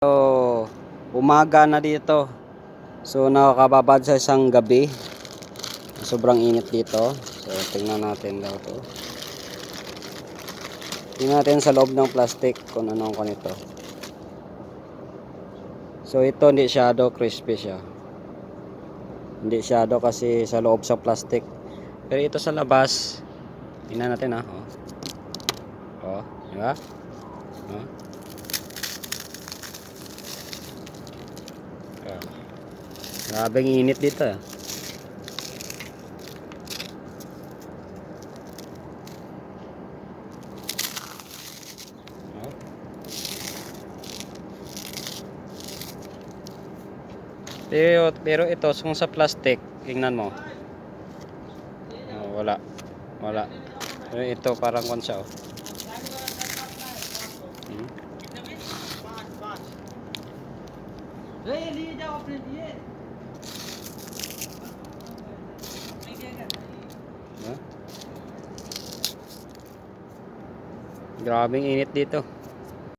So, umaga na dito. So, nakakababad sa isang gabi. Sobrang init dito. So, tingnan natin daw to. Tingnan natin sa loob ng plastic kung anong ko nito. So, ito hindi shadow crispy siya. Hindi shadow kasi sa loob sa plastic. Pero ito sa labas, tingnan natin ah. Oh. Oh, di ba? Oh. Grabing init dito. Oh. Pero, pero ito, kung sa plastic, tingnan mo. Oh, wala. Wala. Pero ito, parang kwan siya. Oh. Hmm? ये लिए जाओ अपने लिए Ha? Grabing init dito.